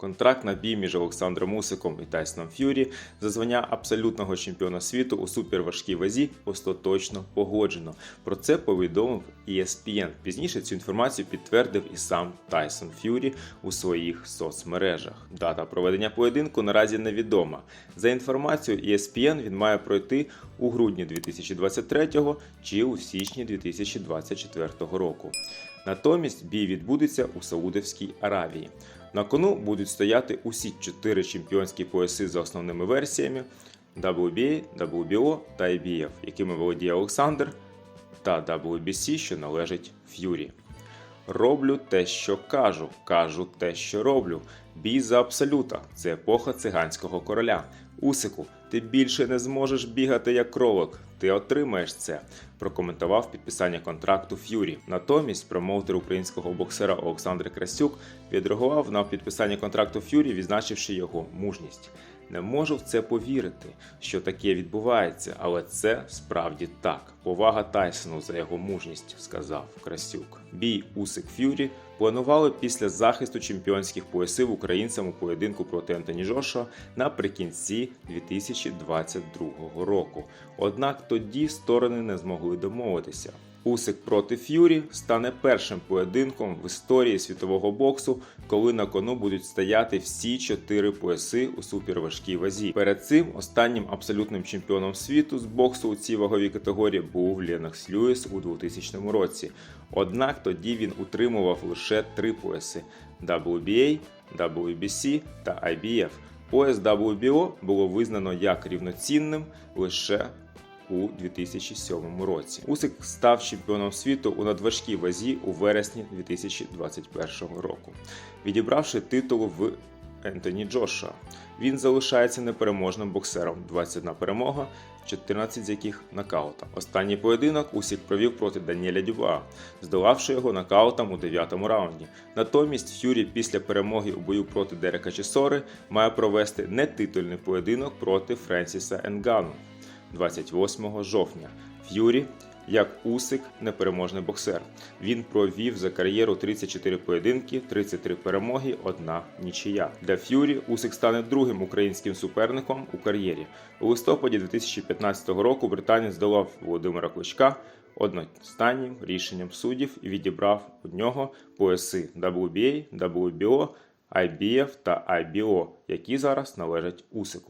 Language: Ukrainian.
Контракт на бій між Олександром Усиком і Тайсоном Ф'юрі за звання абсолютного чемпіона світу у суперважкій вазі остаточно погоджено. Про це повідомив ESPN. Пізніше цю інформацію підтвердив і сам Тайсон Ф'юрі у своїх соцмережах. Дата проведення поєдинку наразі невідома. За інформацією ESPN, він має пройти у грудні 2023 чи у січні 2024 року. Натомість бій відбудеться у Саудовській Аравії. На кону будуть стояти усі чотири чемпіонські пояси за основними версіями WBA, WBO та IBF, якими володіє Олександр, та WBC, що належить Ф'юрі. Роблю те, що кажу, кажу те, що роблю. Бій за абсолюта це епоха циганського короля. Усику, ти більше не зможеш бігати як кролик. Ти отримаєш це. Прокоментував підписання контракту Ф'юрі. Натомість промоутер українського боксера Олександр Красюк відреагував на підписання контракту Ф'юрі, відзначивши його мужність. Не можу в це повірити, що таке відбувається, але це справді так. Повага Тайсону за його мужність, сказав Красюк. Бій Усик Ф'юрі планували після захисту чемпіонських поясів українцям у поєдинку проти Ентоні Джошуа наприкінці 2022 року. Однак тоді сторони не змогли домовитися. Усик проти Ф'юрі стане першим поєдинком в історії світового боксу, коли на кону будуть стояти всі чотири пояси у суперважкій вазі. Перед цим останнім абсолютним чемпіоном світу з боксу у цій ваговій категорії був Ленокс Льюіс у 2000 році. Однак тоді він утримував лише три пояси: WBA, WBC та IBF. Пояс WBO було визнано як рівноцінним лише у 2007 році. Усик став чемпіоном світу у надважкій вазі у вересні 2021 року, відібравши титул в Ентоні Джошуа. Він залишається непереможним боксером 21 перемога, 14 з яких нокаутом. Останній поєдинок Усік провів проти Даніеля Дюба, здолавши його нокаутом у 9 раунді. Натомість Ф'юрі після перемоги у бою проти Дерека Чесори має провести нетитульний поєдинок проти Френсіса Енгану 28 жовтня. Ф'юрі, як Усик, непереможний боксер. Він провів за кар'єру 34 поєдинки, 33 перемоги, одна нічия. Для Ф'юрі Усик стане другим українським суперником у кар'єрі. У листопаді 2015 року британець здолав Володимира Кличка одностаннім рішенням суддів і відібрав у нього пояси WBA, WBO, IBF та IBO, які зараз належать Усику.